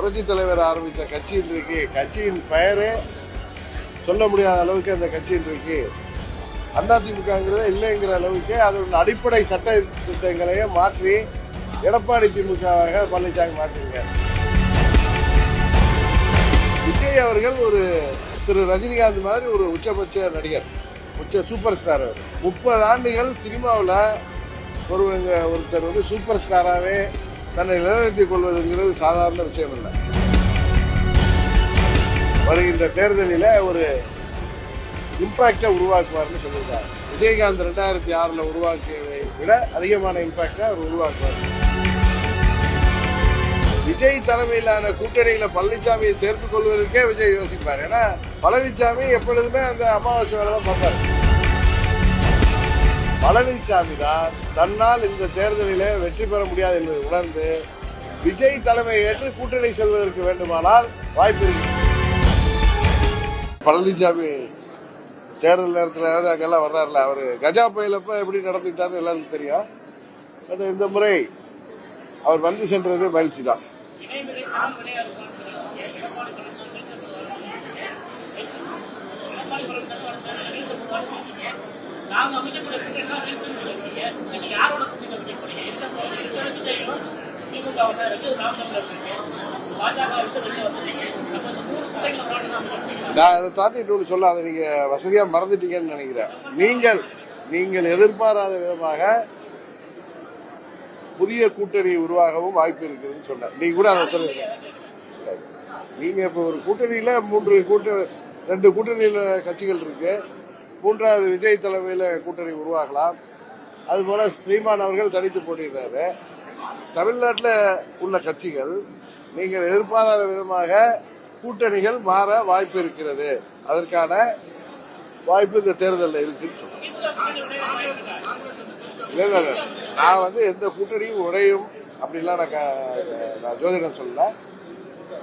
புரட்சி தலைவர் ஆரம்பித்த கட்சி இன்றைக்கு கட்சியின் பெயரே சொல்ல முடியாத அளவுக்கு அந்த கட்சி இன்றைக்கு அதிமுகங்கிறத இல்லைங்கிற அளவுக்கு அதோட அடிப்படை சட்ட திட்டங்களையே மாற்றி எடப்பாடி திமுகவாக பழனிசாமி மாற்றிருக்கார். விஜய் அவர்கள் ஒரு திரு ரஜினிகாந்த் மாதிரி ஒரு உச்சபட்ச நடிகர். உச்ச சூப்பர் ஸ்டார் அவர். முப்பது ஆண்டுகள் சினிமாவில் ஒருவங்க ஒருத்தர் வந்து சூப்பர் ஸ்டாராகவே தன்னை நிலைநிறுத்திக் கொள்வதுங்கிறது சாதாரண விஷயம் இல்லை வருகின்ற தேர்தலில் ஒரு இம்பாக்டை உருவாக்குவார்னு சொல்லியிருக்காரு. விஜயகாந்த் ரெண்டாயிரத்தி ஆறில் உருவாக்கியதை விட அதிகமான இம்பாக்டை அவர் உருவாக்குவார். விஜய் தலைமையிலான கூட்டணியில் பழனிசாமியை சேர்த்துக் கொள்வதற்கே விஜய் யோசிப்பார். ஏன்னா பழனிசாமி எப்பொழுதுமே அந்த அமாவாசை வேலை தான் பார்ப்பார். பழனிசாமி தான் தன்னால் இந்த தேர்தலிலே வெற்றி பெற முடியாது என்பதை உணர்ந்து விஜய் தலைமை ஏற்று கூட்டணி செல்வதற்கு வேண்டுமானால் வாய்ப்பு இருக்கு. பழனிசாமி தேர்தல் நேரத்தில் அங்கெல்லாம் வர்றாருல அவர் கஜா புயலப்ப எப்படி நடந்துக்கிட்டாருன்னு எல்லாருக்கும் தெரியும். பட் இந்த முறை அவர் வந்து சென்றது மகிழ்ச்சி தான் நாங்க அமைக்கக்கூடிய கூட்டணி தான் யாரோட கூட்டணி அமைக்க போறீங்க? திமுக ஒன்றா இருக்கு நாம் தமிழர் இருக்கு. பாஜக விட்டு வெளியே வந்துட்டீங்க. நான் அதை தாட்டி இன்னொன்று சொல்ல அதை நீங்கள் வசதியாக மறந்துட்டீங்கன்னு நினைக்கிறேன். நீங்கள் நீங்கள் எதிர்பாராத விதமாக புதிய கூட்டணி உருவாகவும் வாய்ப்பு இருக்குதுன்னு சொன்னார். நீங்க கூட அதை சொல்லுங்க. நீங்க இப்ப ஒரு கூட்டணியில மூன்று கூட்ட ரெண்டு கூட்டணியில கட்சிகள் இருக்கு. மூன்றாவது விஜய் தலைமையில் கூட்டணி உருவாகலாம். அதுபோல ஸ்ரீமான் அவர்கள் தனித்து போட்டியிருந்தாரு தமிழ்நாட்டில் உள்ள கட்சிகள் நீங்கள் எதிர்பாராத விதமாக கூட்டணிகள் மாற வாய்ப்பு இருக்கிறது. அதற்கான வாய்ப்பு இந்த தேர்தலில் இருக்குன்னு சொல்றேன் நான் வந்து எந்த கூட்டணியும் உடையும் அப்படிலாம் நான் க- நான் ஜோதிடம் சொல்லல.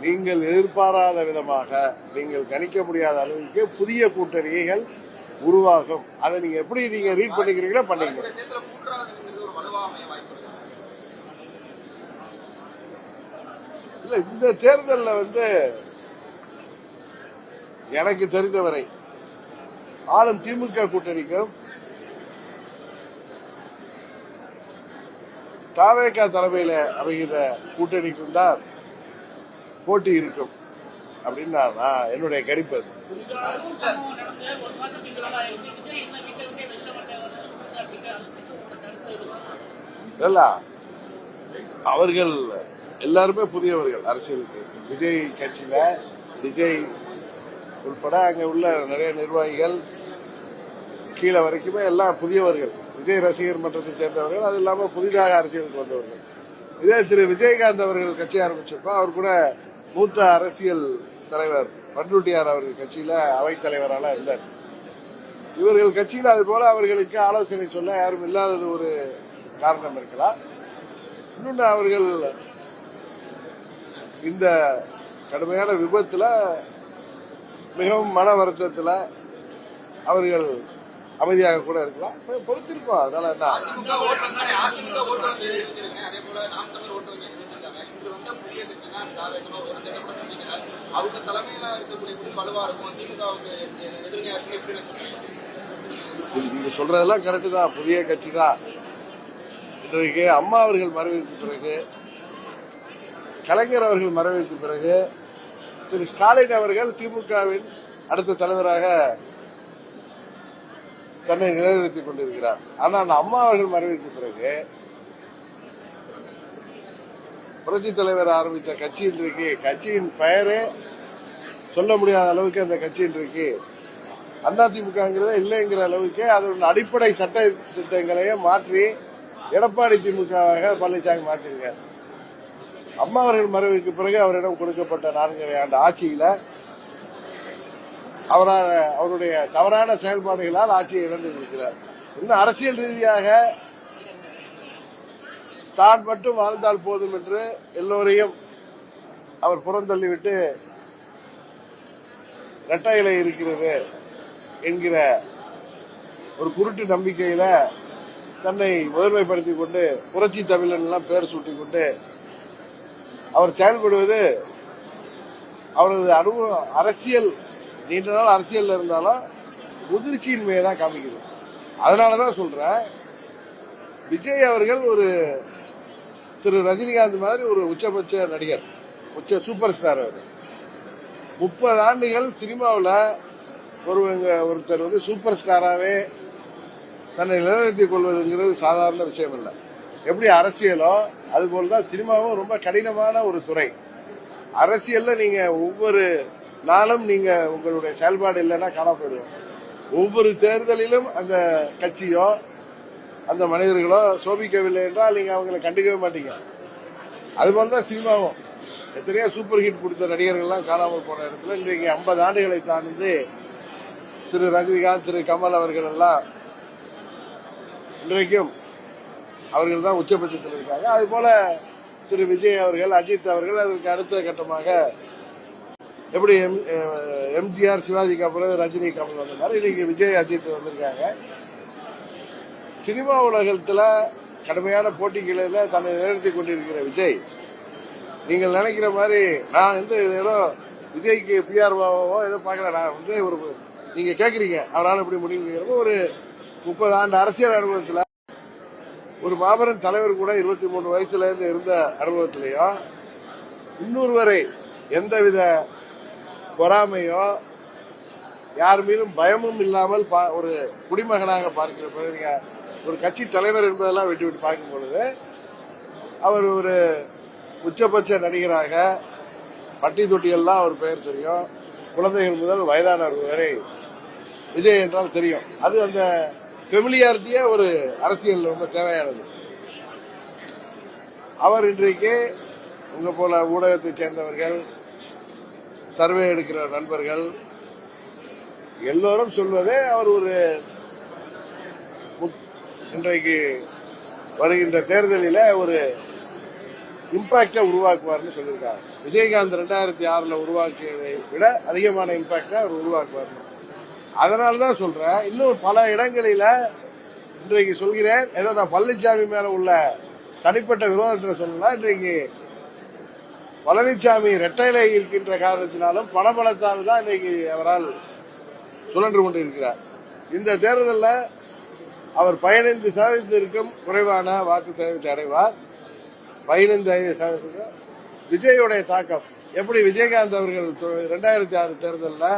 நீங்கள் எதிர்பாராத விதமாக நீங்கள் கணிக்க முடியாத அளவுக்கு புதிய கூட்டணிகள் உருவாகும். அதை நீங்க எப்படி நீங்க ரீட் பண்ணிக்கிறீங்களோ பண்ணிக்கங்க. இல்ல இந்த தேர்தலில் வந்து எனக்கு தெரிந்தவரை ஆளும் திமுக கூட்டணிக்கும் தாவேகா தலைமையில் அமைகிற கூட்டணிக்கும் தான் போட்டி இருக்கும். அப்படின்னு நான் என்னுடைய கணிப்பு அது. இல்ல அவர்கள் எல்லாருமே புதியவர்கள் அரசியலுக்கு. விஜய் கட்சியில விஜய் உட்பட அங்க உள்ள நிறைய நிர்வாகிகள் கீழே வரைக்குமே எல்லாம் புதியவர்கள். விஜய் ரசிகர் மன்றத்தை சேர்ந்தவர்கள் அது இல்லாம புதிதாக அரசியலுக்கு வந்தவர்கள். இதே திரு. விஜயகாந்த் அவர்கள் கட்சி ஆரம்பிச்சப்ப அவர் கூட மூத்த அரசியல் தலைவர் பண்ருட்டியார் அவர்கள் கட்சியில அவைத்தலைவரால இருந்தார். இவர்கள் கட்சியில் அது போல அவர்களுக்கு ஆலோசனை சொல்ல யாரும் இல்லாதது ஒரு காரணம் இருக்கலாம். இன்னொன்று அவர்கள் இந்த கடுமையான விபத்தில் மிகவும் மன வருத்தத்தில் அவர்கள் அமைதியாக கூட இருக்கலாம். பொறுத்திருக்கோம் அதனால என்ன? புதிய கட்சினா தாவேகமா ஒரு கூட சொன்னீங்க அவங்க தலைமையில இருக்கக்கூடிய குழு வலுவா இருக்கும். திமுகவுக்கு எதிர்மையா இருக்கு எப்படி சொல்றீங்க நீங்க சொல்றதெல்லாம் கரெக்டு தான். புதிய கட்சி தான் இன்றைக்கு அம்மா அவர்கள் மறைவுக்கு பிறகு கலைஞர் அவர்கள் மறைவுக்கு பிறகு திரு ஸ்டாலின் அவர்கள் திமுகவின் அடுத்த தலைவராக தன்னை நிலைநிறுத்திக் கொண்டிருக்கிறார். ஆனால் அம்மா அவர்கள் மறைவுக்கு பிறகு புரட்சி தலைவர் ஆரம்பித்த கட்சி இன்றைக்கு கட்சியின் பெயரே சொல்ல முடியாத அளவுக்கு அந்த கட்சி இன்றைக்கு அதிமுகங்கிறத இல்லைங்கிற அளவுக்கு அதோட அடிப்படை சட்ட திட்டங்களையே மாற்றி எடப்பாடி திமுகவாக பழனிசாமி மாற்றிருக்கார். அம்மா அவர்கள் மறைவுக்கு பிறகு அவரிடம் கொடுக்கப்பட்ட நான்கரை ஆண்டு ஆட்சியில அவரால் அவருடைய தவறான செயல்பாடுகளால் ஆட்சியை இழந்து இருக்கிறார் இன்னும் அரசியல் ரீதியாக தான் மட்டும் வாழ்ந்தால் போதும் என்று எல்லோரையும் அவர் புறந்தள்ளிவிட்டு இரட்டை இலை இருக்கிறது என்கிற ஒரு குருட்டு நம்பிக்கையில தன்னை முதன்மைப்படுத்திக் கொண்டு புரட்சி தமிழன் எல்லாம் பேர் சூட்டிக் கொண்டு அவர் செயல்படுவது அவரது அனுபவம் அரசியல் நீண்ட நாள் அரசியல்ல இருந்தாலும் முதிர்ச்சியின்மையை தான் காமிக்கிறது அதனாலதான் சொல்றேன் விஜய் அவர்கள் ஒரு திரு ரஜினிகாந்த் மாதிரி ஒரு உச்சபட்ச நடிகர் உச்ச சூப்பர் ஸ்டார் அவர். முப்பது ஆண்டுகள் சினிமாவில் ஒருவங்க ஒருத்தர் வந்து சூப்பர் ஸ்டாராகவே தன்னை நிலைநிறுத்திக் கொள்வதுங்கிறது சாதாரண விஷயம் இல்லை எப்படி அரசியலோ அதுபோல் தான் சினிமாவும் ரொம்ப கடினமான ஒரு துறை. அரசியலில் நீங்கள் ஒவ்வொரு நாளும் நீங்கள் உங்களுடைய செயல்பாடு இல்லைன்னா காணப்படுவோம் ஒவ்வொரு தேர்தலிலும் அந்த கட்சியோ அந்த மனிதர்களோ சோபிக்கவில்லை என்றால் நீங்க அவங்களை கண்டுக்கவே மாட்டீங்க. அதுபோல தான் சினிமாவும். எத்தனையோ சூப்பர் ஹிட் கொடுத்த நடிகர்கள்லாம் காணாமல் போன இடத்துல இன்றைக்கு ஐம்பது ஆண்டுகளை தாண்டி திரு ரஜினிகாந்த் திரு கமல் அவர்கள் எல்லாம் இன்றைக்கும் அவர்கள் தான் உச்சபட்சத்தில் இருக்காங்க. அது போல திரு விஜய் அவர்கள் அஜித் அவர்கள் அதற்கு அடுத்த கட்டமாக எப்படி எம் எம்ஜிஆர் சிவாஜிக்கு அப்புறம் ரஜினி கமல் வந்த மாதிரி இன்னைக்கு விஜய் அஜித் வந்திருக்காங்க. சினிமா உலகத்துல கடுமையான போட்டிகளில் தன்னை நிறுத்தி கொண்டிருக்கிற விஜய். நீங்கள் நினைக்கிற மாதிரி நான் வந்து ஏதோ விஜய்க்கு பிஆர்ஓவோ ஏதோ பார்க்கல. நான் வந்து ஒரு நீங்க கேட்குறீங்க அவரால் இப்படி முடிவு ஒரு முப்பது ஆண்டு அரசியல் அனுபவத்தில் ஒரு மாபெரும் தலைவர் கூட இருபத்தி மூணு வயசுல இருந்து இருந்த அனுபவத்திலையும் இன்னொரு வரை எந்தவித பொறாமையோ யார் மீதும் பயமும் இல்லாமல் பா- ஒரு குடிமகனாக பார்க்கிற பிறகு ஒரு கட்சி தலைவர் என்பதெல்லாம் விட்டு விட்டு பார்க்கும் பொழுது அவர் ஒரு உச்சபட்ச நடிகராக பட்டி தொட்டியெல்லாம் அவர் பெயர் தெரியும். குழந்தைகள் முதல் வயதானவர் வரை விஜய் என்றால் தெரியும். அது அந்த ஃபெமிலியாரிட்டியே ஒரு அரசியல் ரொம்ப தேவையானது. அவர் இன்றைக்கு உங்க போல ஊடகத்தைச் சேர்ந்தவர்கள் சர்வே எடுக்கிற நண்பர்கள் எல்லோரும் சொல்வதே அவர் ஒரு இன்றைக்கு வருகின்ற தேர்தலில் ஒரு இம்பாக்டை உருவாக்குவார்னு சொல்லியிருக்காரு விஜயகாந்த் ரெண்டாயிரத்தி ஆறில் உருவாக்கியதை விட அதிகமான இம்பாக்டை அவர் உருவாக்குவார். அதனால தான் சொல்கிறேன் இன்னும் பல இடங்களில் இன்றைக்கு சொல்கிறேன் ஏதோ நான் பழனிசாமி மேலே உள்ள தனிப்பட்ட விரோதத்தில் சொல்லலாம் இன்றைக்கு பழனிசாமி ரெட்டையிலே இருக்கின்ற காரணத்தினாலும் பணபலத்தால் தான் இன்னைக்கு அவரால் சுழன்று கொண்டிருக்கிறார். இந்த தேர்தலில் அவர் பதினைந்து சதவீதத்திற்கும் குறைவான வாக்கு சதவீதத்தை அடைவார். பதினைந்து சதவீதம். விஜயுடைய தாக்கம். எப்படி விஜயகாந்த் அவர்கள் ரெண்டாயிரத்தி ஆறு தேர்தலில்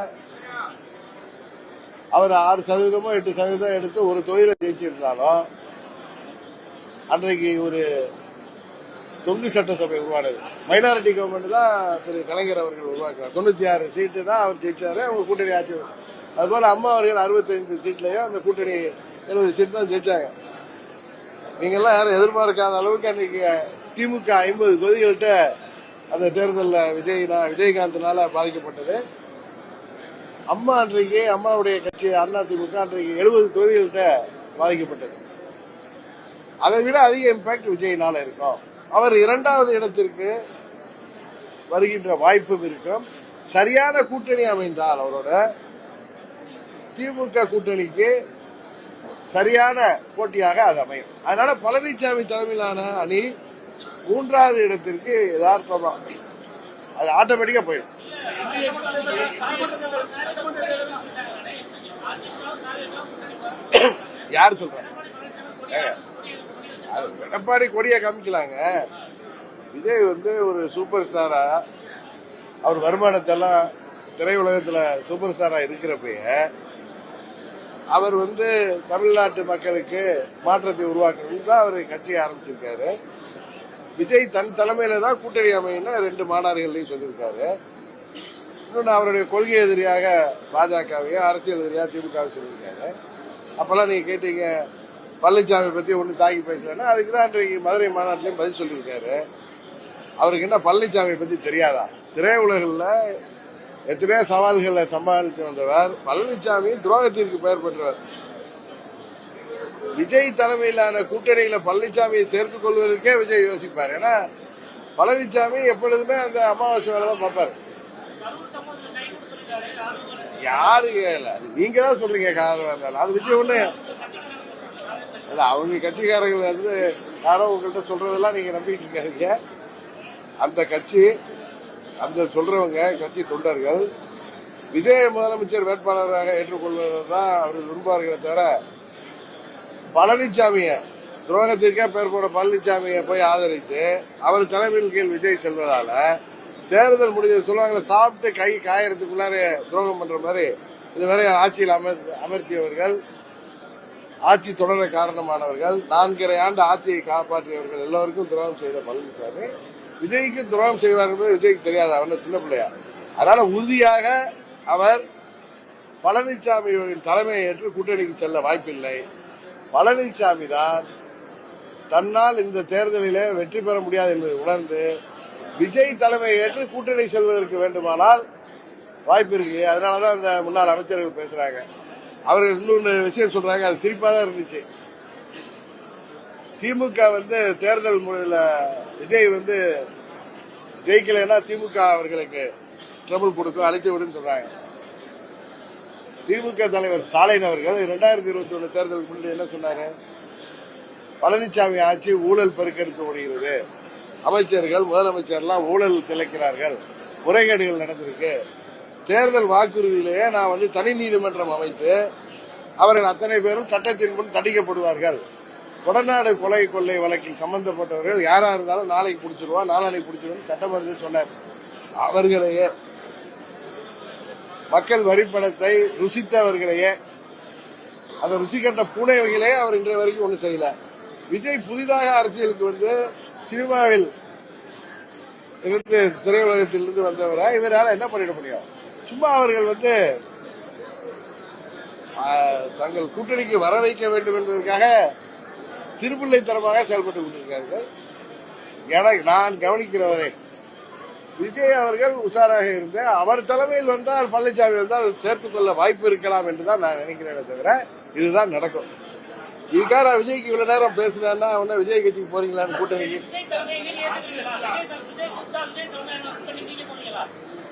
அவர் ஆறு சதவீதமோ எட்டு சதவீதம் எடுத்து ஒரு தொகுதியில ஜெயிச்சிருந்தாலும் அன்றைக்கு ஒரு தொங்கு சட்டசபை உருவானது. மைனாரிட்டி கவர்மெண்ட் தான் திரு கலைஞர் அவர்கள் உருவாக்குறார் தொண்ணூத்தி ஆறு சீட்டு தான் அவர் ஜெயிச்சாரு. அவங்க கூட்டணி ஆட்சி அதுபோல அம்மா அவர்கள் அறுபத்தைந்து சீட்லயும் அந்த கூட்டணி எழுபது சீட் தான் ஜெயிச்சாங்க நீங்கள்லாம் யாரும் எதிர்பார்க்காத அளவுக்கு அன்னைக்கு திமுக ஐம்பது தொகுதிகள்கிட்ட அந்த தேர்தலில் விஜய் விஜயகாந்த்னால பாதிக்கப்பட்டது. அம்மா அன்றைக்கு அம்மாவுடைய கட்சி அண்ணா திமுக அன்றைக்கு எழுபது தொகுதிகள்கிட்ட பாதிக்கப்பட்டது. அதை விட அதிக இம்பாக்ட் விஜய்னால இருக்கும். அவர் இரண்டாவது இடத்திற்கு வருகின்ற வாய்ப்பும் இருக்கும். சரியான கூட்டணி அமைந்தால் அவரோட திமுக கூட்டணிக்கு சரியான போட்டியாக அது அமையும். அதனால பழனிசாமி தலைமையிலான அணி மூன்றாவது இடத்திற்கு யதார்த்தமா அது ஆட்டோமேட்டிக்கா போயிடும். யார் சொல்றாங்க? அது எடப்பாடி கொடியை காமிக்கலாங்க. விஜய் வந்து ஒரு சூப்பர் ஸ்டாரா அவர் வருமானத்தெல்லாம் திரையுலகத்துல சூப்பர் ஸ்டாரா இருக்கிறப்பயே அவர் வந்து தமிழ்நாட்டு மக்களுக்கு மாற்றத்தை உருவாக்கணும்னு தான் அவர் கட்சியை ஆரம்பிச்சிருக்காரு. விஜய் தன் தலைமையில தான் கூட்டணி அமையின்னு ரெண்டு மாநாடுகள்லையும் சொல்லியிருக்காரு. இன்னொன்று அவருடைய கொள்கை எதிரியாக பாஜகவையும் அரசியல் எதிரியாக திமுக சொல்லியிருக்காரு. அப்பெல்லாம் நீங்க கேட்டீங்க பழனிசாமி பத்தி ஒன்று தாக்கி பேசலன்னா அதுக்கு தான் இன்றைக்கு மதுரை மாநாட்டிலையும் பதில் சொல்லியிருக்காரு. அவருக்கு என்ன பழனிசாமி பத்தி தெரியாதா? திரையுலகில் எத்தனையோ சவால்களை சமாளித்து வந்தவர். பழனிசாமி துரோகத்திற்கு பெயர் பெற்றவர். விஜய் தலைமையிலான கூட்டணியில பழனிசாமியை சேர்த்துக் கொள்வதற்கே விஜய் யோசிப்பார். ஏன்னா பழனிசாமி எப்பொழுதுமே அந்த அமாவாசை வேலை தான் பார்ப்பார். யாரு கேட்கல அது நீங்க தான் சொல்றீங்க காரணம் இருந்தாலும். அது விஜய் ஒண்ணு இல்ல அவங்க கட்சிக்காரர்கள் வந்து யாரோ உங்கள்கிட்ட சொல்றதெல்லாம் நீங்க நம்பிட்டு இருக்காதீங்க. அந்த கட்சி அந்த சொல்றவங்க கட்சி தொண்டர்கள் விஜய முதலமைச்சர் வேட்பாளராக ஏற்றுக்கொள்வதுதான் அவர்கள் விரும்புவார்களே தவிர பழனிசாமியை துரோகத்திற்கே பேர் போன பழனிசாமியை போய் ஆதரித்து அவர் தலைமையின் கீழ் விஜய் செல்வதால தேர்தல் முடிஞ்ச சொல்லுவாங்க சாப்பிட்டு கை காயறதுக்குள்ளாரே துரோகம் பண்ற மாதிரி இதுவரை ஆட்சியில் அமர் அமர்த்தியவர்கள் ஆட்சி தொடர காரணமானவர்கள் நான்கரை ஆண்டு ஆட்சியை காப்பாற்றியவர்கள் எல்லோருக்கும் துரோகம் செய்த பழனிசாமி விஜய்க்கு துரோகம் செய்வார்கள் விஜய்க்கு தெரியாது அவன் சின்ன பிள்ளையா. அதனால உறுதியாக அவர் பழனிசாமியின் தலைமையை ஏற்று கூட்டணிக்கு செல்ல வாய்ப்பில்லை. பழனிசாமி தான் தன்னால் இந்த தேர்தலிலே வெற்றி பெற முடியாது என்பதை உணர்ந்து விஜய் தலைமையை ஏற்று கூட்டணி செல்வதற்கு வேண்டுமானால் வாய்ப்பு இருக்கு. அதனாலதான் இந்த முன்னாள் அமைச்சர்கள் பேசுறாங்க. அவர்கள் இன்னொன்று விஷயம் சொல்றாங்க அது சிரிப்பா தான் இருந்துச்சு. திமுக வந்து தேர்தல் முறையில் விஜய் வந்து ஜெயிக்கலைன்னா திமுக அவர்களுக்கு ட்ரபிள் கொடுக்கும் அழைத்து விடுன்னு சொல்றாங்க. திமுக தலைவர் ஸ்டாலின் அவர்கள் இரண்டாயிரத்தி இருபத்தி ஒன்று தேர்தலுக்கு முன்னாடி என்ன சொன்னாரு? பழனிசாமி ஆட்சி ஊழல் பெருக்கெடுத்து ஓடுகிறது. அமைச்சர்கள் முதலமைச்சர்லாம் ஊழல் திளைக்கிறார்கள். முறைகேடுகள் நடந்திருக்கு. தேர்தல் வாக்குறுதியிலேயே நான் வந்து தனி நீதிமன்றம் அமைத்து அவர்கள் அத்தனை பேரும் சட்டத்தின் முன் தண்டிக்கப்படுவார்கள். கொடநாடு கொலை கொள்ளை வழக்கில் சம்பந்தப்பட்டவர்கள் யாரா இருந்தாலும் நாளைக்கு பிடிச்சிருவா நாளானை பிடிச்சிருவோம் சட்டமன்றத்தில் சொன்னார். அவர்களையே மக்கள் வரிப்பணத்தை ருசித்தவர்களையே அதை ருசி கண்ட அவர் இன்றைய வரைக்கும் ஒன்றும் செய்யல. விஜய் புதிதாக அரசியலுக்கு வந்து சினிமாவில் இருந்து திரையுலகத்திலிருந்து வந்தவரை? இவரால் என்ன பண்ணிட முடியும்? சும்மா அவர்கள் வந்து தங்கள் கூட்டணிக்கு வர வைக்க வேண்டும் என்பதற்காக சிறுபிள்ளைத்தனமாக செயல்பட்டு கொண்டிருக்கிறார்கள். எனக்கு நான் கவனிக்கிறவரை விஜய் அவர்கள் உஷாராக இருந்து அவர் தலைமையில் வந்தால் பழனிசாமி வந்தால் சேர்த்துக் கொள்ள வாய்ப்பு இருக்கலாம் என்றுதான் நான் நினைக்கிறேனே தவிர இதுதான் நடக்கும். இதுக்காக விஜய்க்கு இவ்வளவு நேரம் பேசுனேன்னா உடனே விஜய் கட்சிக்கு போறீங்களான்னு கூட்டணிக்கு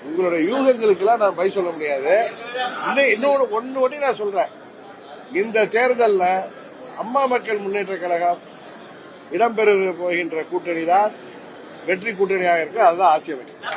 உங்களுடைய யூகங்களுக்கெல்லாம் நான் பை சொல்ல முடியாது. இன்னும் இன்னொன்று ஒன்னு ஒண்ணு நான் சொல்றேன். இந்த தேர்தல்ல அம்மா மக்கள் முன்னேற்ற கழகம் இடம்பெற போகின்ற கூட்டணி தான் வெற்றி கூட்டணியாக இருக்கு அதுதான் ஆட்சி அமைக்கும்